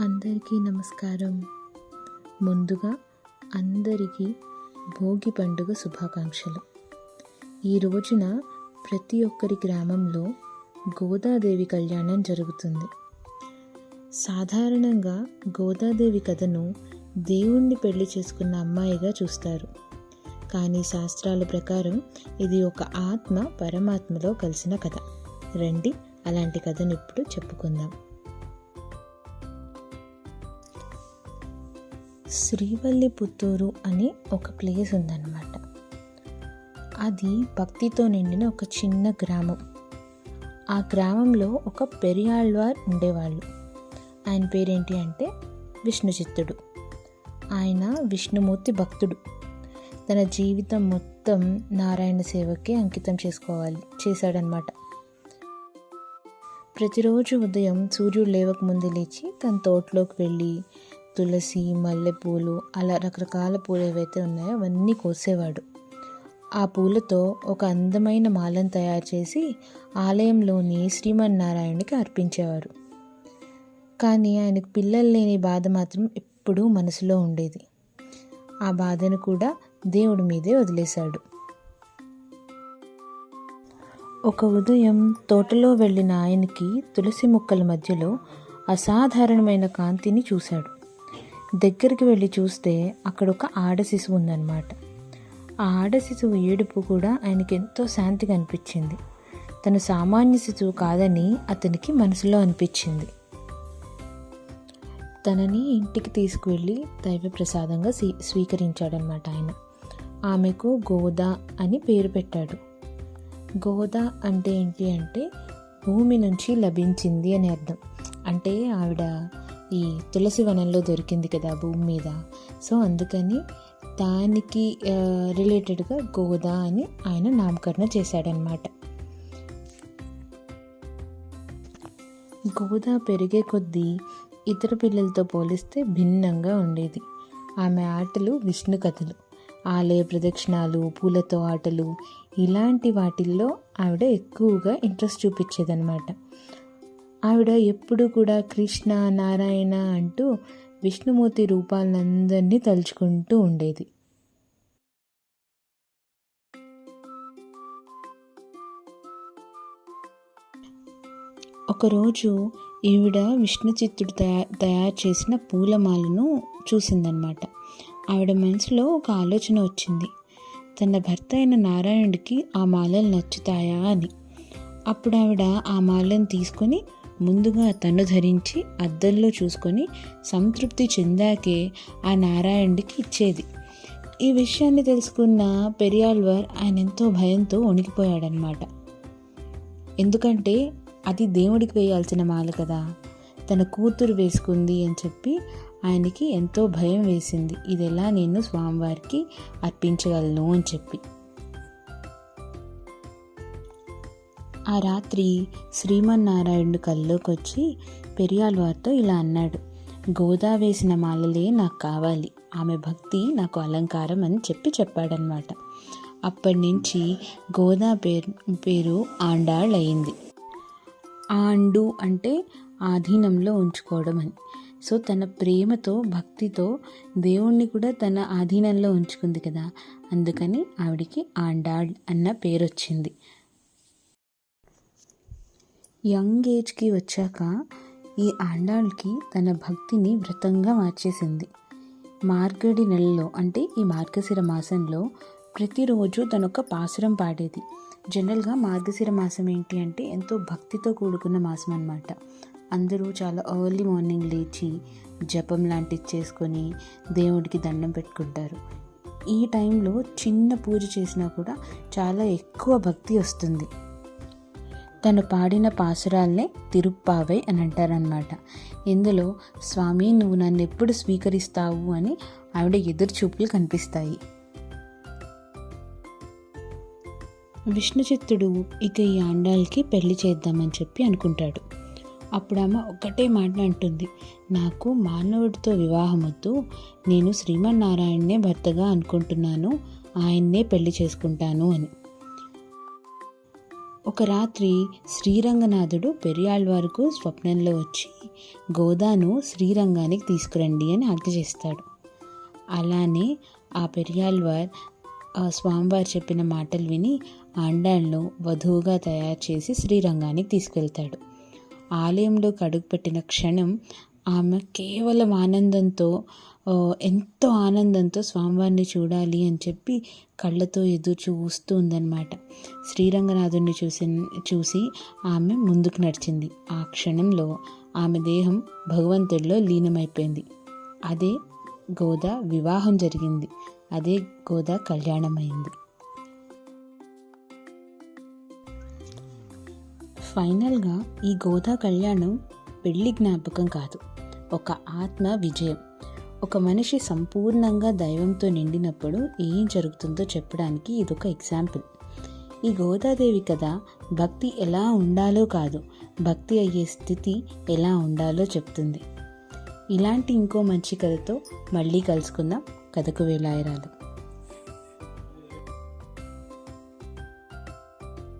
అందరికీ నమస్కారం. ముందుగా అందరికీ భోగి పండుగ శుభాకాంక్షలు. ఈ రోజున ప్రతి ఒక్కరి గ్రామంలో గోదాదేవి కళ్యాణం జరుగుతుంది. సాధారణంగా గోదాదేవి కథను దేవుణ్ణి పెళ్ళి చేసుకున్న అమ్మాయిగా చూస్తారు. కానీ శాస్త్రాల ప్రకారం ఇది ఒక ఆత్మ పరమాత్మలో కలిసిన కథ. రండి అలాంటి కథను ఇప్పుడు చెప్పుకుందాం. శ్రీవల్లి పుత్తూరు అనే ఒక ప్లేస్ ఉందన్నమాట. అది భక్తితో నిండిన ఒక చిన్న గ్రామం. ఆ గ్రామంలో ఒక పెరియాళ్వార్ ఉండేవాళ్ళు. ఆయన పేరేంటి అంటే విష్ణుచిత్తుడు. ఆయన విష్ణుమూర్తి భక్తుడు. తన జీవితం మొత్తం నారాయణ సేవకే అంకితం చేసుకోవాలి చేశాడనమాట ప్రతిరోజు ఉదయం సూర్యుడు లేవక ముందు లేచి తన తోటలోకి వెళ్ళి తులసి మల్లెపూలు అలా రకరకాల పూలు ఏవైతే ఉన్నాయో అవన్నీ కోసేవాడు. ఆ పూలతో ఒక అందమైన మాలను తయారు చేసి ఆలయంలోని శ్రీమన్నారాయణకి అర్పించేవారు. కానీ ఆయనకు పిల్లలు లేని బాధ మాత్రం ఎప్పుడూ మనసులో ఉండేది. ఆ బాధను కూడా దేవుడి మీదే వదిలేశాడు. ఒక ఉదయం తోటలో వెళ్ళిన ఆయనకి తులసి మొక్కల మధ్యలో అసాధారణమైన కాంతిని చూశాడు. దగ్గరికి వెళ్ళి చూస్తే అక్కడ ఒక ఆడ శిశువు ఉందన్నమాట. ఆ ఆడ శిశువు ఏడుపు కూడా ఆయనకి ఎంతో శాంతిగా అనిపించింది. తను సామాన్య శిశువు కాదని అతనికి మనసులో అనిపించింది. తనని ఇంటికి తీసుకువెళ్ళి దైవ ప్రసాదంగా స్వీ స్వీకరించాడనమాట ఆయన. ఆమెకు గోదా అని పేరు పెట్టాడు. గోదా అంటే ఏంటి అంటే భూమి నుంచి లభించింది అని అర్థం. అంటే ఆవిడ ఈ తులసి వనంలో దొరికింది కదా భూమి మీద. సో అందుకని దానికి రిలేటెడ్గా గోదా అని ఆయన నామకరణ చేశాడనమాట గోదా పెరిగే కొద్దీ ఇతర పిల్లలతో పోలిస్తే భిన్నంగా ఉండేది. ఆమె ఆటలు విష్ణు కథలు ఆలయ ప్రదక్షిణాలు పూలతో ఆటలు ఇలాంటి వాటిల్లో ఆవిడ ఎక్కువగా ఇంట్రెస్ట్ చూపించేదనమాట ఆవిడ ఎప్పుడు కూడా కృష్ణ నారాయణ అంటూ విష్ణుమూర్తి రూపాలందరినీ తలుచుకుంటూ ఉండేది. ఒకరోజు ఈవిడ విష్ణు చిత్తుడు తయారు తయారు చేసిన పూలమాలను చూసిందనమాట ఆవిడ మనసులో ఒక ఆలోచన వచ్చింది. తన భర్త అయిన నారాయణుడికి ఆ మాలలు నచ్చుతాయా అని. అప్పుడు ఆవిడ ఆ మాలను తీసుకొని ముందుగా తను ధరించి అద్దంలో చూసుకొని సంతృప్తి చెందాకే ఆ నారాయణుడికి ఇచ్చేది. ఈ విషయాన్ని తెలుసుకున్న పెరియాల్వర్ ఆయన ఎంతో భయంతో వణికిపోయాడనమాట ఎందుకంటే అది దేవుడికి వేయాల్సిన మాల కదా. తన కూతురు వేసుకుంది అని చెప్పి ఆయనకి ఎంతో భయం వేసింది. ఇది ఎలా నేను స్వామివారికి అర్పించగలను అని చెప్పి. ఆ రాత్రి శ్రీమన్నారాయణుడు కల్లోకి వచ్చి పెరియాల్వారితో ఇలా అన్నాడు గోదా వేసిన మాలలే నాకు కావాలి. ఆమె భక్తి నాకు అలంకారం అని చెప్పి చెప్పాడనమాట అప్పటి నుంచి గోదా పేరు పేరు ఆండాళ్ అయింది ఆండు అంటే ఆధీనంలో ఉంచుకోవడం అని. సో తన ప్రేమతో భక్తితో దేవుణ్ణి కూడా తన ఆధీనంలో ఉంచుకుంది కదా. అందుకని ఆవిడికి ఆండాళ్ అన్న పేరు వచ్చింది యంగ్ ఏజ్కి వచ్చాక ఈ ఆండాళ్ళకి తన భక్తిని వ్రతంగా మార్చేసింది. మార్గడి నెలలో అంటే ఈ మార్గశిర మాసంలో ప్రతిరోజు తనొక పాసురం పాడేది. జనరల్గా మార్గశిర మాసం ఏంటి అంటే ఎంతో భక్తితో కూడుకున్న మాసం అనమాట అందరూ చాలా ఎర్లీ మార్నింగ్ లేచి జపం లాంటిది చేసుకొని దేవుడికి దండం పెట్టుకుంటారు. ఈ టైంలో చిన్న పూజ చేసినా కూడా చాలా ఎక్కువ భక్తి వస్తుంది. తను పాడిన పాసురాల్నే తిరుప్పావై అని అంటారనమాట ఇందులో స్వామి నువ్వు నన్ను ఎప్పుడు స్వీకరిస్తావు? అని ఆవిడ ఎదురు చూపులు కనిపిస్తాయి. విష్ణుచిత్తుడు ఇక ఈ ఆండాల్కి పెళ్ళి చేద్దామని చెప్పి అనుకుంటాడు. అప్పుడు ఆమె ఒక్కటే మాట అంటుంది. నాకు మానవుడితో వివాహం వద్దు నేను శ్రీమన్నారాయణనే భర్తగా అనుకుంటున్నాను. ఆయన్నే పెళ్ళి చేసుకుంటాను అని. ఒక రాత్రి శ్రీరంగనాథుడు పెరియాళ్వారుకు స్వప్నంలో వచ్చి గోదాను శ్రీరంగానికి తీసుకురండి అని ఆజ్ఞ చేస్తాడు. అలానే ఆ పెరియాళ్వార్ ఆ స్వామివారు చెప్పిన మాటలు విని ఆండాళ్ళను వధువుగా తయారు చేసి శ్రీరంగానికి తీసుకెళ్తాడు. ఆలయంలో కడుగుపెట్టిన క్షణం ఆమె కేవలం ఆనందంతో ఎంతో ఆనందంతో స్వామివారిని చూడాలి అని చెప్పి కళ్ళతో ఎదురు చూస్తూ ఉందన్నమాట. శ్రీరంగనాథుడిని చూసి చూసి ఆమె ముందుకు నడిచింది. ఆ క్షణంలో ఆమె దేహం భగవంతుడిలో లీనమైపోయింది. అదే గోద వివాహం జరిగింది. అదే గోద కళ్యాణమైంది. ఫైనల్గా ఈ గోదా కళ్యాణం పెళ్ళి జ్ఞాపకం కాదు. ఒక ఆత్మ విజయం. ఒక మనిషి సంపూర్ణంగా దైవంతో నిండినప్పుడు ఏం జరుగుతుందో చెప్పడానికి ఇదొక ఎగ్జాంపుల్. ఈ గోదాదేవి కథ భక్తి ఎలా ఉండాలో కాదు భక్తి అయ్యే స్థితి ఎలా ఉండాలో చెప్తుంది. ఇలాంటి ఇంకో మంచి కథతో మళ్ళీ కలుసుకుందాం. కథకు వేలాయరాలు.